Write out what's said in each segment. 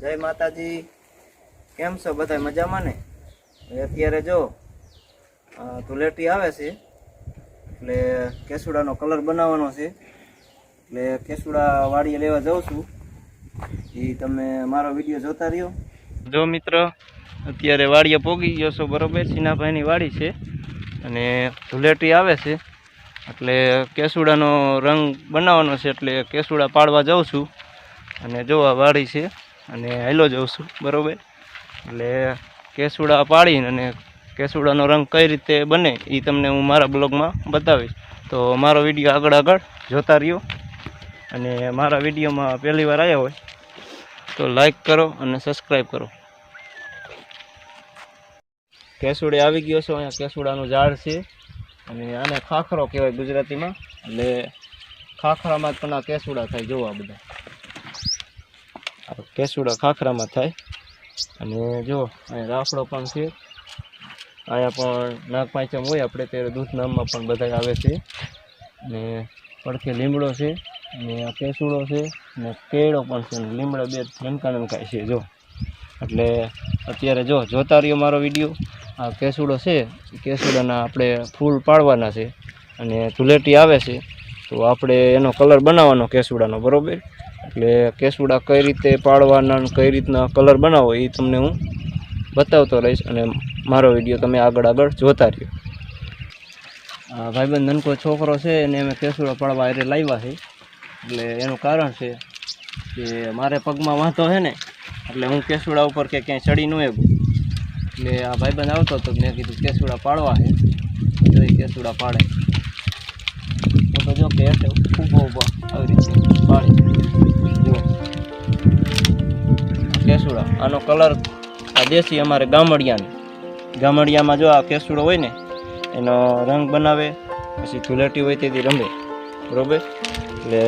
જય માતાજી. કેમ છો? બધા મજામાં ને? અત્યારે જો ધૂલેટી આવે છે. એટલે કેસુડાનો કલર બનાવવાનો છે. એટલે કેસુડા વાડીએ લેવા જાઉં છું. એ તમે મારો વીડિયો જોતા રહ્યો. જો મિત્ર, અત્યારે વાડીએ પોગી ગયો છો બરોબર, સીનાભાઈની વાડી છે. અને ધૂલેટી આવે છે. એટલે કેસુડાનો રંગ બનાવવાનો છે, એટલે કેસુડા પાડવા જાઉં છું. અને જોવા વાડી છે અને હાલો જઉં છું, બરોબર? એટલે કેસુડા પાડીને અને કેસુડાનો રંગ કઈ રીતે બને એ તમને હું મારા બ્લોગમાં બતાવીશ. તો મારો વીડિયો આગળ આગળ જોતા રહ્યો. અને મારા વિડીયોમાં પહેલી વાર આવ્યા હોય, તો લાઈક કરો અને સબસ્ક્રાઈબ કરો. કેસુડે આવી ગયો છે, અહીંયા કેસુડાનું ઝાડ છે. અને આને ખાખરો કહેવાય ગુજરાતીમાં. એટલે ખાખરામાં જ પણ આ કેસુડા થાય, જોવા બધા. કેસુડા ખાખરામાં થાય. અને જો, અહીંયા રાફડો પણ છે. અહીંયા પણ નાગપાંચમ હોય, આપણે ત્યારે દૂધ નામમાં પણ બધા આવે છે. ને પડખે લીમડો છે, ને આ કેસુડો છે, ને કેળો પણ છે, ને લીમડા બે નનકા નનકા છે, જો. એટલે અત્યારે જો, જોતા રહ્યો મારો વીડિયો. આ કેસુડો છે કેસુડાના આપણે ફૂલ પાડવાના છે. અને ધૂળેટી આવે છે, તો આપણે એનો કલર બનાવવાનો કેસુડાનો, બરોબર? એટલે કેસુડા કઈ રીતે પાડવાના કઈ રીતના કલર બનાવો એ તમને હું બતાવતો રહીશ અને મારો વીડિયો તમે આગળ આગળ જોતા રહ્યો. ભાઈબંધ નનકો છોકરો છે એને અમે કેસુડા પાડવા એટલે લાવ્યા છે. એટલે એનું કારણ છે કે મારે પગમાં વાંધો છે ને, એટલે હું કેસુડા ઉપર કે ક્યાંય ચડી ન એવું એટલે આ ભાઈબંધ આવતો હતો મેં કીધું કેસુડા પાડવા છે. તો કેસુડા પાડે. તો જો કે ઊભો ઊભો આવી રીતે પાડી. કેસુડા. આનો કલર આ દેશી અમારે ગામડિયાનો. ગામડિયામાં જો આ કેસુડો હોય ને, એનો રંગ બનાવે, પછી ધુલેટી હોય તેથી રમે બરોબર? એટલે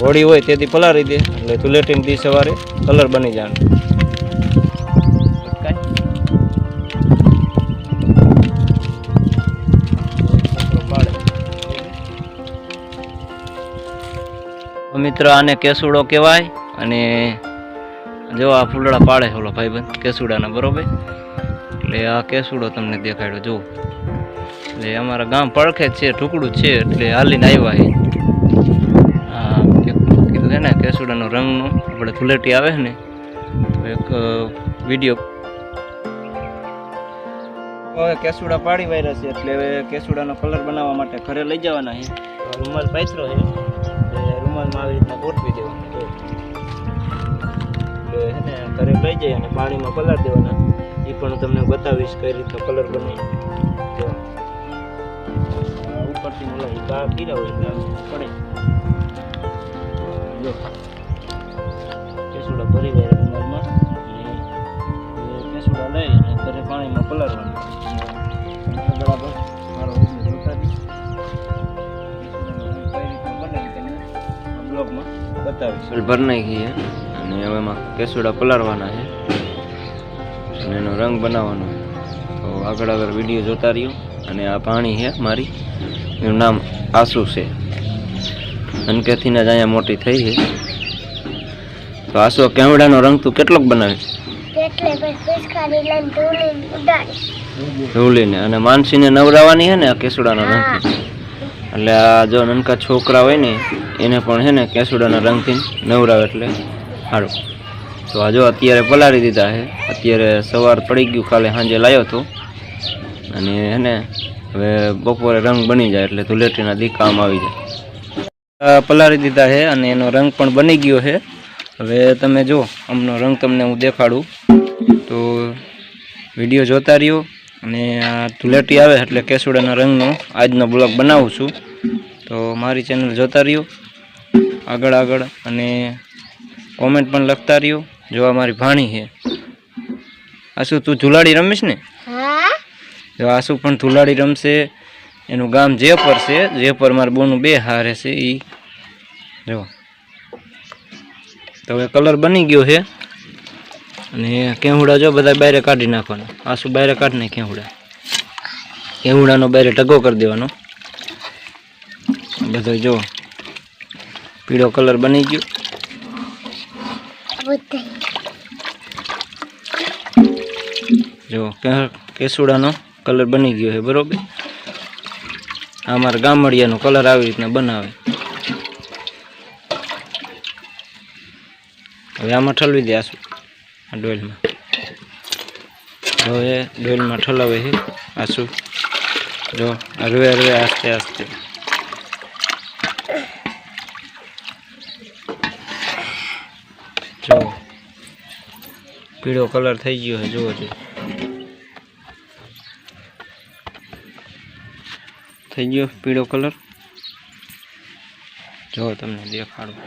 હોળી હોય તેથી પલાળી દે, એટલે ધૂળેટીને દી સવારે કલર બની જાય. મિત્ર, આને કેસુડો કહેવાય અને જો આ ફૂલડા પાડે ઓલો ભાઈબંધ કેસુડાના બરોબર? એટલે આ કેસુડો તમને દેખાડ્યો જો એટલે અમારા ગામ પડખે જ છે ટુકડું જ છે એટલે હાલીને આવ્યા છે. હા કીધું છે ને કેસુડાનો રંગનો આપણે ધુલેટી આવે છે ને તો એક વીડિયો હવે કેસુડા પાડી વાયરા છે એટલે હવે કેસુડાનો કલર બનાવવા માટે ઘરે લઈ જવાના છે. રૂમાલ પાથરો છે એટલે રૂમાલમાં આવી રીતના ગોઠવી દેવાનું. ને, ઘરે લઈ જઈ અને પાણીમાં કલર દેવાના. એ પણ હું તમને બતાવીશ કઈ રીતનો કલર બને. જો. ઉપરથી ઓલા ગા પીરા પડે કેસુડા ભરી ગયા અને કેસુડા લઈ અને ઘરે પાણીમાં પલાળવાના. આગળ મારો વીડિયો જોતા કઈ રીતનો બને ભર નાખી અને હવે એમાં કેસુડા પલાળવાના છે. અને એનો રંગ બનાવવાનો છે. તો આગળ આગળ વીડિયો જોતા રહ્યો. અને આ પાણી છે મારી. એનું નામ આસુ છે. અનકેથી જ અહીંયા મોટી થઈ છે. તો આસુ કેવડાનો રંગ તું કેટલોક બનાવે ધૂલીને અને માનસીને નવરાવાની છે ને આ કેસુડાનો રંગ? એટલે આ જો નનકા છોકરા હોય ને એને પણ છે ને કેસુડાના રંગથી નવરાવે એટલે. સારું તો આ જો અત્યારે પલાળી દીધા છે. અત્યારે સવાર પડી ગયું, કાલે સાંજે લાવ્યો હતો અને એને હવે બપોરે રંગ બની જાય એટલે ધુલેટીના દી કામ આવી જાય. પલાળી દીધા છે અને એનો રંગ પણ બની ગયો છે. હવે તમે જો, આમનો રંગ તમને હું દેખાડું. તો વીડિયો જોતા રહ્યો. અને આ ધુલેટી આવે એટલે કેસુડાના રંગનો આજનો બ્લોગ બનાવું છું. તો મારી ચેનલ જોતા રહ્યો. આગળ આગળ અને કોમેન્ટ પણ લખતા રહ્યો. જો આ મારી ભાણી છે. આશુ તું ધુલાડી રમીશ ને? જો આશુ પણ ધુલાડી રમશે એનું ગામ જેપર છે. જેપર મારા બોનું બે હારે છે એ જો. તો હવે કલર બની ગયો છે. અને કેહુડા જો બધા બારે કાઢી નાખવાના. આસુ બારે કાઢ નાખ કેહુડા કેહુડાનો બારે ટગો કરી દેવાનો. બધો જો પીળો કલર બની ગયો. જો કેસુડાનો કલર બની ગયો છે, બરોબર? અમારા ગામડિયાનો કલર આવી રીતના બનાવે. હવે આમાં ઠલવી દે આસુ, આ ડોલમાં. હવે ડોલમાં ઠલાવે છે આસુ. જો હરવે હરવે આસ્તે આસ્તે પીળો કલર થઈ ગયો છે, જુઓ છો. થઈ ગયો પીળો કલર? જો તમને દેખાડું.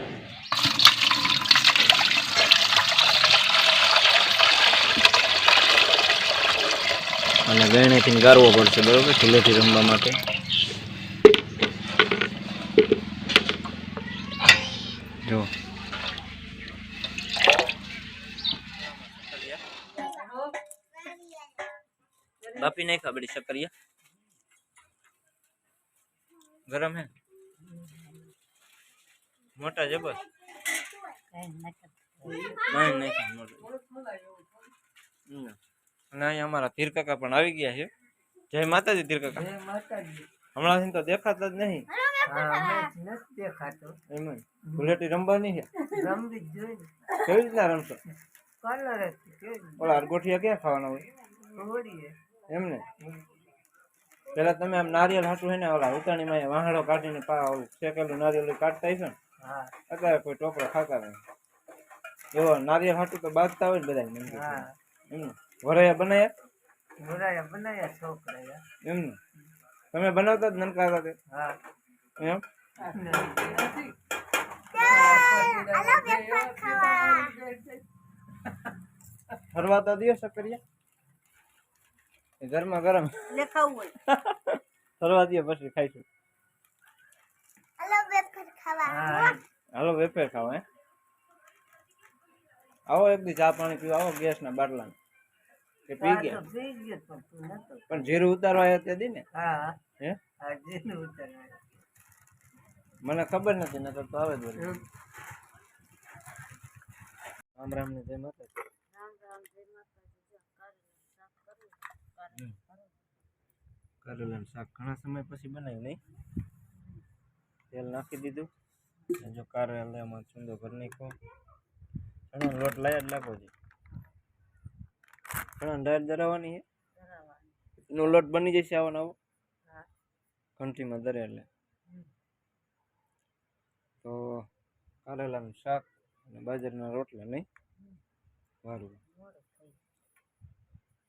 અને ગરણીથી ગારવો પડશે, બરોબર? ધૂળેટી રમવા માટે જો બાપી નહીં ખબડી શકરિયા ગરમ હે મોટા જબર નહીં નહીં મોટા. અને અહીંયા અમારા ધીરકાકા પણ આવી ગયા છે. જય માતાજી ધીરકાકા. હમણાં તો દેખાતા જ નહીં. એમ જ. ગુલેટી રમવાની છે. કેવી રીતના રમશો? ઓલા અરગોઠિયા ક્યાં ખાવાના હોય? એમ ને પેલા તમે આમ નારિયેલ હાટું હે ને ઓલા ઉતાણીમાં વાહણો કાઢીને પા ઓલું શેકેલું નારિયેલ કાઢતા હશો ને? અત્યારે કોઈ ટોપરો ખાતા નહીં એવો નારિયેળ હાટું તો બાંધતા હોય ને બધા એમ ને વરૈયા બનાયા? એમ ને તમે બનાવતા જ નનકા હતા તે એમ? ફરવા તો દિયો સકરિયા ગરમા ગરમ. ફરવા દે પછી ખાઈશું. હલો વેફર ખાવા હાલો વેફર ખાવા હે. આવો એક દી ચા પાણી પીવા આવો ગેસ ના બાટલા કે પી ગયા પણ જીરું ઉતારવા આવ્યા તે દી ને? હે. મને ખબર નથી નકર તો આવે જ. રામ રામ ને જય માતા કરેલાનું શાક ઘણા સમય પછી બનાવ્યું નહીં. તેલ નાખી દીધું. જો કારેલામાં ચૂંદો ઘર નાખ્યો. ઘણો લોટ લાયા જ લાગો છે. ઘણા ડાયર ધરાવવાની છે? નો લોટ બની જશે આવો આવો? ઘંટીમાં દરે એટલે. તો કારેલાનું શાક અને બાજરીના રોટલા નહીં? વારું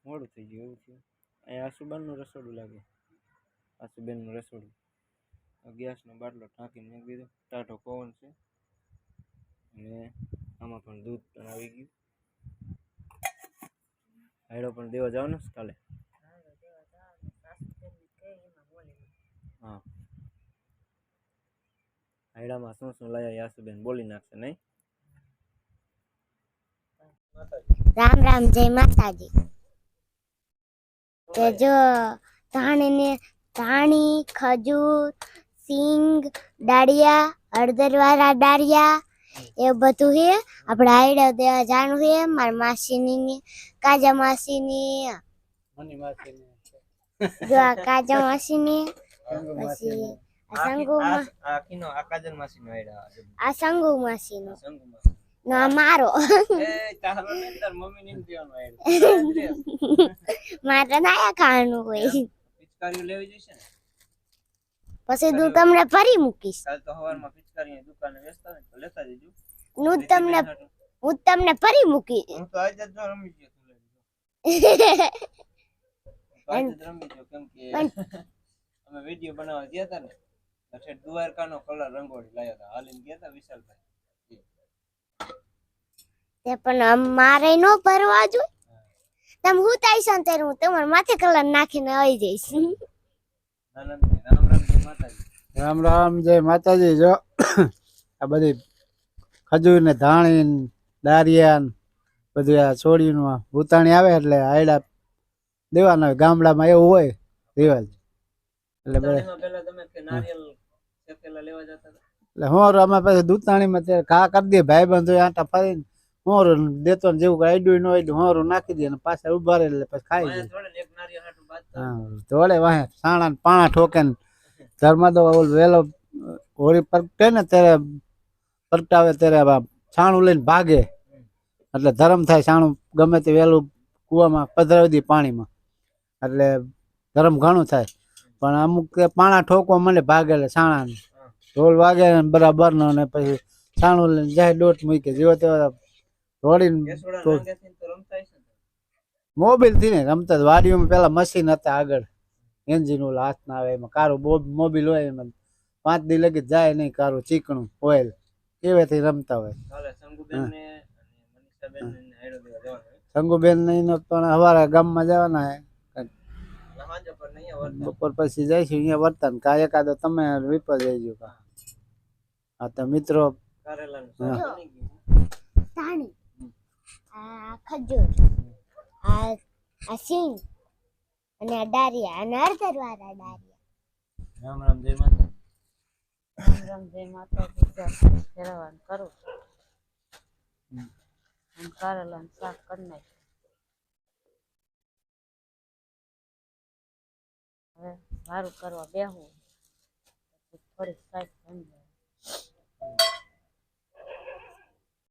મોડું થઈ ગયું. એવું થયું અહીંયા આસુબાનનું રસોડું લાગે. આસુબેનનું રસોડું. ગેસનો બાટલો ટાંકીને મૂકી દીધો. ટાઢો પવન છે. અને આમાં પણ દૂધ પણ આવી ગયું. હાયડો પણ દેવા જવાનો છે કાલે? હા. હાયડામાં શું શું લાયા યાસુબેન બોલી નાખશે નહીં? રામ રામ, જય માતાજી. તો જો ધાણીને ધાણી ખજૂર સિંગ દાળિયા હળદરવાળા ડાળિયા એ બધું છે આપણે આઈડા દેવા જાણું છે મારા માસીની કાજા માસીની. જો આ કાજા માસીની. પછી આ સંગુ આ માસીનો હાયડા આ સંગુ માસીનો. નો મારો. મમ્મી મારે ના ખાવાનું હોય પિચકારીઓ લેવી જઈશ ને? પછી હું તમને ફરી મૂકીશ. કાલ તો સવારમાં પિચકારીની દુકાને વેચતા હોય તો લેતા જજો. હું તમને હું તમને ફરી મૂકી હું તો આજે જ રમી ગયો તું લઈ જ રમી ગયો કેમ કે અમે વીડિયો બનાવવા ગયા હતા ને પછી ઠેઠ દ્વારકાનો કલર રંગોળી લાવ્યા હતા હાલીને ગયા હતા વિશાલભાઈ. તે પણ મારે નો ભરવા જોઈએ. તમે હું તાઈશ ને ત્યારે હું તમારા માથે કલર નાખીને આવી જઈશ. રામ રામ જય માતાજી. રામ રામ જય માતાજી જો આ બધી ખજૂર ને ધાણી ને દારિયા ને બધું આ છોડીનું ભૂતાણી આવે એટલે આયડા દેવાના હોય. ગામડામાં એવું હોય રિવાજ. એટલે એટલે હું અમે પછી દૂતાણીમાં ખા કરી દઈએ ભાઈ બંધો આટા ફરીને હોરું દેતો ને જેવું આડ્યું ન આડ્યું હોરું નાખી દે ને પાછા ઊભા રહે એટલે પછી ખાઈ જાય. ધોળે વાહે સાણા ને પાણા ઠોકે ને ધર્મા તો ઓલ વેલો હોળી પ્રગટે ને ત્યારે પરટાવે ત્યારે છાણું લઈને ભાગે. એટલે ધરમ થાય છાણું ગમે તે વહેલું કૂવામાં પધરાવી દે પાણીમાં. એટલે ધરમ ઘણું થાય. પણ અમુક પાણા ઠોકવા મને ભાગે એટલે છાણા ઢોલ વાગે ને બરાબર ને પછી છાણું લઈને જાય દોટ મૂકે. જેવો તેવો દોડીને મોબાઈલથી ને રમતા. વાડીઓમાં પેલા મશીન હતા આગળ. એન્જિન ઓલા હાથ ના આવે એમાં. કારું મોબાઈલ હોય એમાં. પાંચ દી લગી જાય નહીં કારું ચીકણું ઓઇલ. એવાથી રમતા હોય. શંકુબેન શંભુબેન ને અને મનીષાબેન ને હાઈડો દેવા જવાનું હોય. શંગુબેન ને ઈને પણ હવારે ગામમાં જવાના હે. નહીં. બપોર પછી જઈશું અહીંયા વર્તન. કા એકાદો તમે વિપર જઈજો કા. હા તો મિત્રો. કારેલાનું હા. શાક બની ગયું. ધાણી આ ખજૂર આ આ સિંગ અને આ ડારિયા અને અડધર વાળા ડારિયા રામ રામ જય માતા રામ રામ જય માતા પૂજા ફેરવવાનું કરું અને કારેલાનું શાક કરી નાખ હવે સારું કરવા બેહું. પછી થોડીક સાઈડ બની જાય.